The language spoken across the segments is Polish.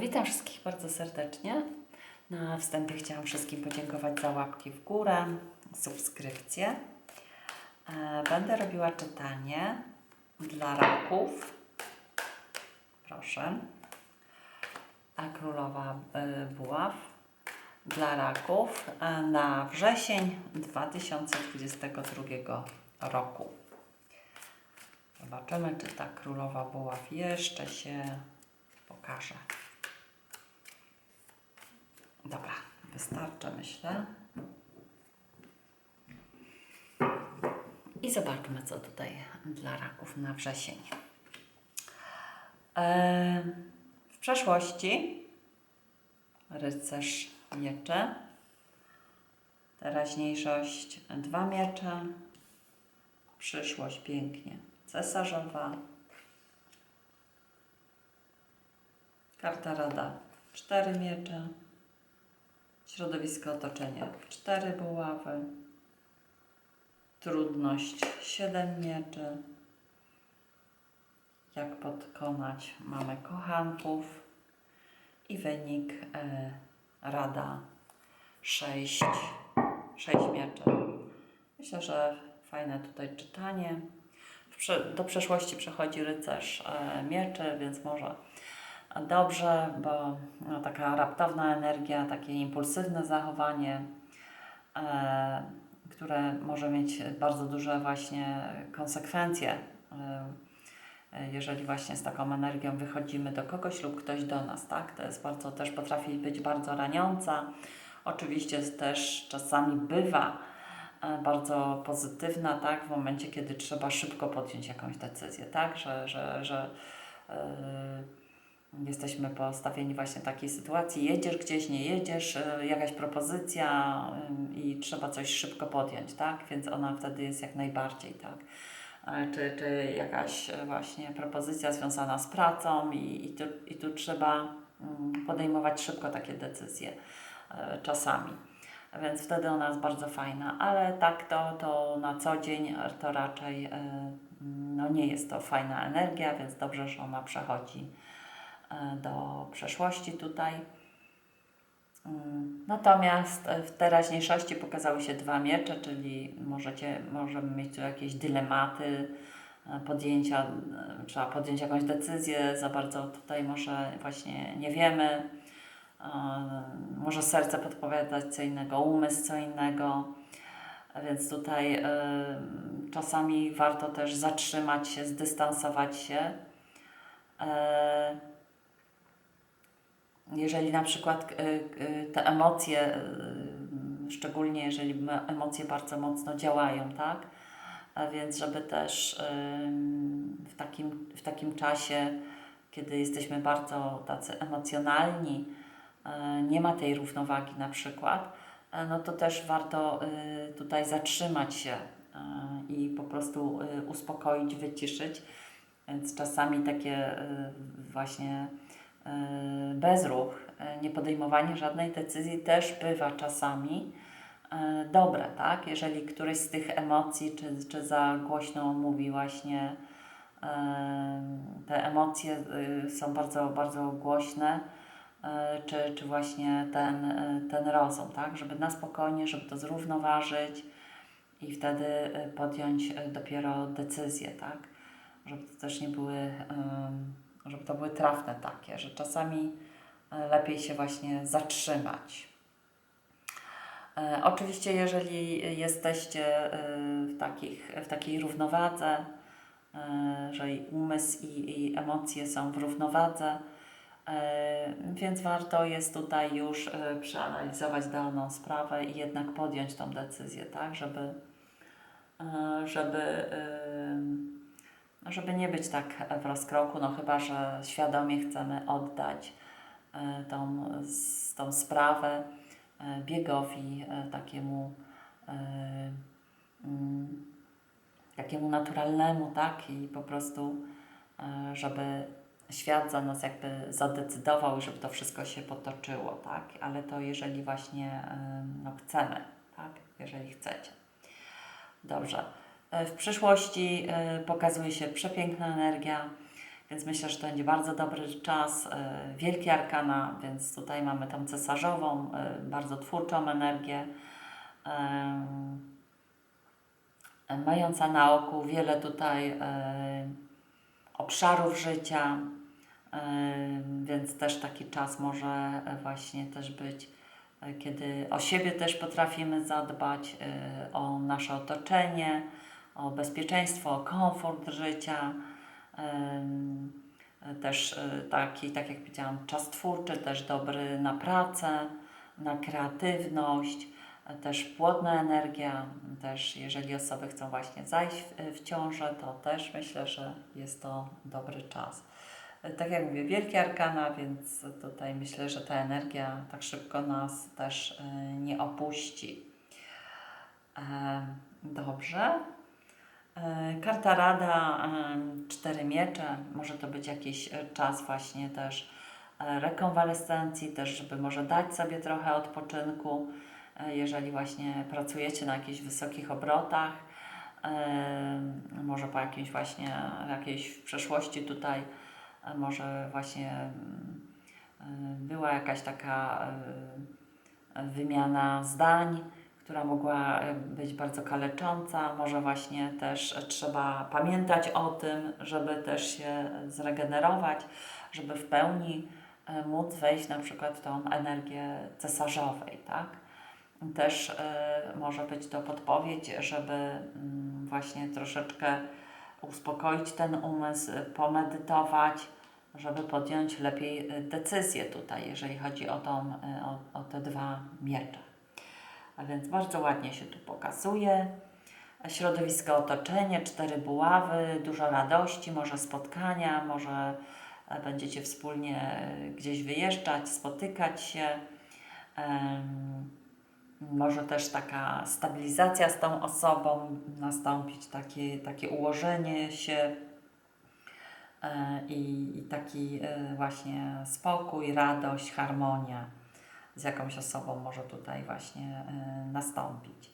Witam wszystkich bardzo serdecznie. Na wstępie chciałam wszystkim podziękować za łapki w górę, subskrypcje. E, Będę robiła czytanie dla raków. Proszę. A królowa e, buław dla raków e, na wrzesień 2022 roku. Zobaczymy, czy ta królowa buław jeszcze się pokaże. Dobra, wystarczy, myślę. I zobaczmy, co tutaj dla raków na wrzesień. W przeszłości rycerz miecze, teraźniejszość dwa miecze, przyszłość pięknie cesarzowa, karta rada cztery miecze, środowisko otoczenia cztery buławy, trudność. Siedem mieczy, jak pokonać mamy kochanków. I wynik e, rada. Sześć, sześć mieczy. Myślę, że fajne tutaj czytanie. Do przeszłości przechodzi rycerz e, mieczy, więc może dobrze, bo no, taka raptowna energia, takie impulsywne zachowanie, e, które może mieć bardzo duże właśnie konsekwencje, e, e, jeżeli właśnie z taką energią wychodzimy do kogoś lub ktoś do nas, tak? To jest bardzo, też potrafi być bardzo raniąca. Oczywiście też czasami bywa e, bardzo pozytywna, tak? W momencie, kiedy trzeba szybko podjąć jakąś decyzję, tak? Że, że, że e, jesteśmy postawieni właśnie takiej sytuacji, jedziesz gdzieś, nie jedziesz, e, jakaś propozycja i trzeba coś szybko podjąć, tak? Więc ona wtedy jest jak najbardziej, tak? E, Czy, czy jakaś e, właśnie propozycja związana z pracą i, i, tu, i tu trzeba mm, podejmować szybko takie decyzje czasami. Więc wtedy ona jest bardzo fajna, ale tak to, to na co dzień to raczej no nie jest to fajna energia, więc dobrze, że ona przechodzi do przeszłości tutaj. Mm, Natomiast e, w teraźniejszości pokazały się dwa miecze, czyli możecie, możemy mieć tu jakieś dylematy, e, podjęcia, e, trzeba podjąć jakąś decyzję, za bardzo tutaj może właśnie nie wiemy, e, może serce podpowiadać co innego, umysł co innego, więc tutaj e, czasami warto też zatrzymać się, zdystansować się. E, jeżeli na przykład y, y, te emocje, y, szczególnie jeżeli emocje bardzo mocno działają, tak? A więc żeby też w takim, w takim czasie, kiedy jesteśmy bardzo tacy emocjonalni, nie ma tej równowagi na przykład, no to też warto tutaj zatrzymać się i po prostu uspokoić, wyciszyć. Więc czasami takie właśnie bezruch, y, niepodejmowanie żadnej decyzji też bywa czasami y, dobre, tak? Jeżeli któryś z tych emocji, czy, czy za głośno mówi właśnie, te emocje są bardzo, bardzo głośne, czy, czy właśnie ten, ten rozum, tak? Żeby na spokojnie, żeby to zrównoważyć i wtedy podjąć dopiero decyzję, tak? Żeby to też nie były, żeby to były trafne takie, że czasami y, lepiej się właśnie zatrzymać. E, Oczywiście, jeżeli jesteście y, w, takich, w takiej równowadze, że i umysł i, i emocje są w równowadze, więc warto jest tutaj już przeanalizować daną sprawę i jednak podjąć tą decyzję, tak, żeby, żeby, żeby nie być tak w rozkroku, no chyba, że świadomie chcemy oddać y, tą, tą sprawę e, biegowi e, takiemu e, mm, takiemu naturalnemu, tak? I po prostu, e, żeby świat za nas jakby zadecydował, żeby to wszystko się potoczyło, tak? Ale to jeżeli właśnie e, no, chcemy, tak? Jeżeli chcecie. Dobrze. E, W przyszłości e, pokazuje się przepiękna energia. Więc myślę, że to będzie bardzo dobry czas. E, Wielkie arkana, więc tutaj mamy tą cesarzową, bardzo twórczą energię. Mająca na oku wiele tutaj obszarów życia, więc też taki czas może właśnie też być, kiedy o siebie też potrafimy zadbać, o nasze otoczenie, o bezpieczeństwo, o komfort życia. Też e, taki, tak jak powiedziałam, czas twórczy, też dobry na pracę, na kreatywność, też płodna energia, też jeżeli osoby chcą właśnie zajść w, ciążę, to też myślę, że jest to dobry czas. Tak jak mówię, wielkie arkana, więc tutaj myślę, że ta energia tak szybko nas też e, nie opuści. E, Dobrze. E, Karta Rada, e, cztery miecze, może to być jakiś e, czas właśnie też rekonwalescencji, też żeby może dać sobie trochę odpoczynku, jeżeli właśnie pracujecie na jakichś wysokich obrotach, może po jakimś właśnie, jakiejś w przeszłości tutaj, może właśnie mm, była jakaś taka wymiana zdań, która mogła e, być bardzo kalecząca. Może właśnie też trzeba pamiętać o tym, żeby też się zregenerować, żeby w pełni e, móc wejść na przykład w tą energię cesarzowej, tak? Też e, może być to podpowiedź, żeby mm, właśnie troszeczkę uspokoić ten umysł, pomedytować, żeby podjąć lepiej decyzję tutaj, jeżeli chodzi o, tą, o, o te dwa miecze. A więc bardzo ładnie się tu pokazuje. Środowisko, otoczenie, cztery buławy, dużo radości, może spotkania, może e, będziecie wspólnie gdzieś wyjeżdżać, spotykać się. Może też taka stabilizacja z tą osobą nastąpić, takie, takie ułożenie się e, i, i taki e, właśnie spokój, radość, harmonia z jakąś osobą może tutaj właśnie e, nastąpić.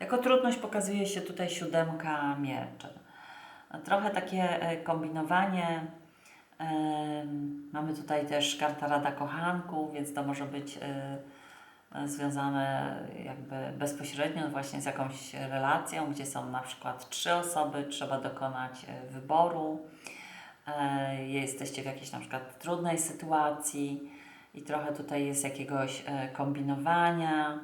Jako trudność pokazuje się tutaj siódemka mieczy. Trochę takie e, kombinowanie. em, Mamy tutaj też karta Rada Kochanków, więc to może być e, e, związane jakby bezpośrednio właśnie z jakąś relacją, gdzie są na przykład trzy osoby, trzeba dokonać e, wyboru. E, Jesteście w jakiejś na przykład trudnej sytuacji i trochę tutaj jest jakiegoś e, kombinowania,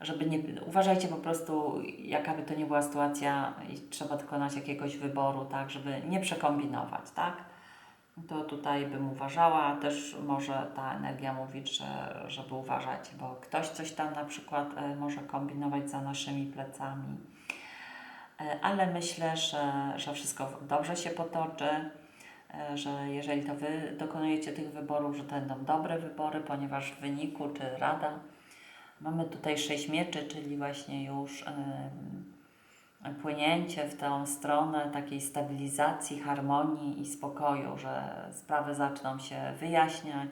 żeby nie, uważajcie po prostu, jaka by to nie była sytuacja i trzeba dokonać jakiegoś wyboru, tak, żeby nie przekombinować, tak? To tutaj bym uważała, też może ta energia mówić, że, żeby uważać, bo ktoś coś tam na przykład e, może kombinować za naszymi plecami. E, Ale myślę, że, że wszystko dobrze się potoczy że jeżeli to Wy dokonujecie tych wyborów, że to będą dobre wybory, ponieważ w wyniku, czy rada, mamy tutaj sześć mieczy, czyli właśnie już em, płynięcie w tą stronę takiej stabilizacji, harmonii i spokoju, że sprawy zaczną się wyjaśniać,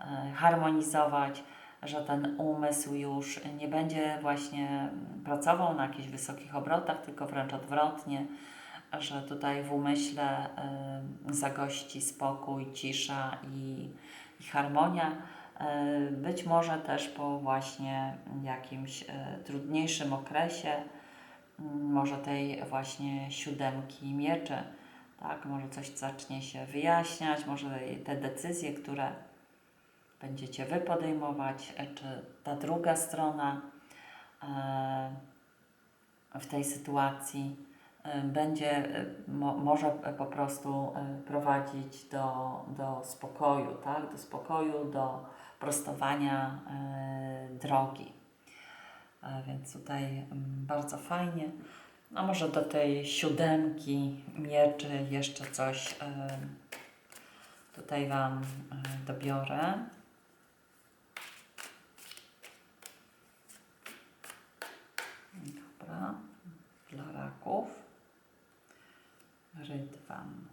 e, harmonizować, że ten umysł już nie będzie właśnie pracował na jakichś wysokich obrotach, tylko wręcz odwrotnie, że tutaj w umyśle zagości spokój, cisza i, i harmonia. Y, być może też po właśnie jakimś y, trudniejszym okresie, y, może tej właśnie siódemki mieczy, tak? Może coś zacznie się wyjaśniać, może te decyzje, które będziecie Wy podejmować, e, czy ta druga strona e, w tej sytuacji e, będzie, e, mo, może po prostu e, prowadzić do, do spokoju, tak? Do spokoju, do prostowania drogi. A więc tutaj mm, bardzo fajnie. A może do tej siódemki mieczy jeszcze coś tutaj Wam dobiorę. Dobra, dla raków. Rydwan.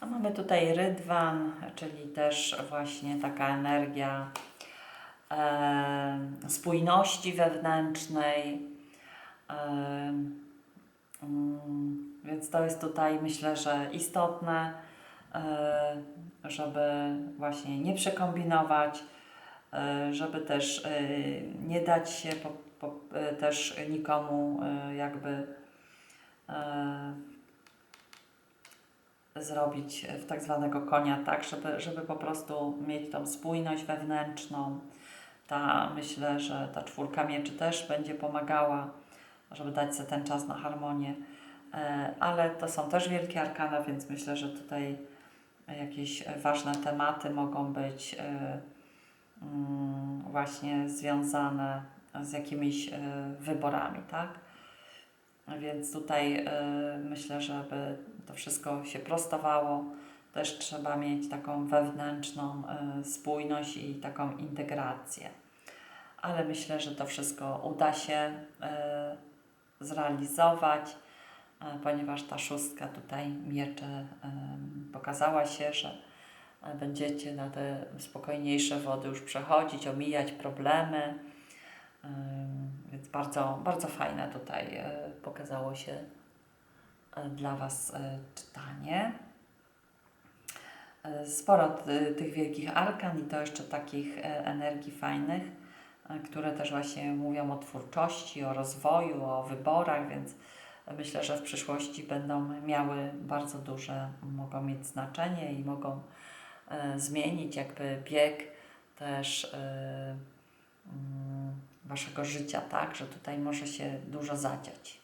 A mamy tutaj rydwan, czyli też właśnie taka energia e, spójności wewnętrznej. E, mm, więc to jest tutaj myślę, że istotne, e, żeby właśnie nie przekombinować, e, żeby też e, nie dać się po, po, e, też nikomu e, jakby e, zrobić w tak zwanego konia, tak, żeby, żeby po prostu mieć tą spójność wewnętrzną. Ta, myślę, że ta czwórka mieczy też będzie pomagała, żeby dać sobie ten czas na harmonię. E, Ale to są też wielkie arkana, więc myślę, że tutaj jakieś ważne tematy mogą być e, mm, właśnie związane z jakimiś e, wyborami, tak? Więc tutaj e, myślę, żeby to wszystko się prostowało, też trzeba mieć taką wewnętrzną e, spójność i taką integrację. Ale myślę, że to wszystko uda się e, zrealizować, e, ponieważ ta szóstka tutaj miecze e, pokazała się, że będziecie na te spokojniejsze wody już przechodzić, omijać problemy. Więc bardzo, bardzo fajne tutaj pokazało się dla Was e, czytanie. E, Sporo ty- tych wielkich arkan i to jeszcze takich e, energii fajnych, e, które też właśnie mówią o twórczości, o rozwoju, o wyborach, więc myślę, że w przyszłości będą miały bardzo duże, mogą mieć znaczenie i mogą e, zmienić jakby bieg też e, mm, Waszego życia, tak? Że tutaj może się dużo zadziać.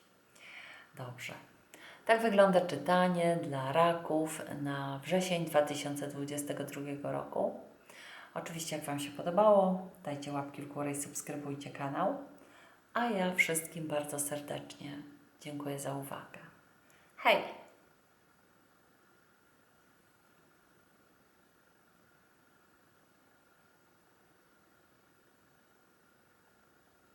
Dobrze. Tak wygląda czytanie dla raków na wrzesień 2022 roku. Oczywiście, jak Wam się podobało, dajcie łapki w górę i subskrybujcie kanał. A ja wszystkim bardzo serdecznie dziękuję za uwagę. Hej!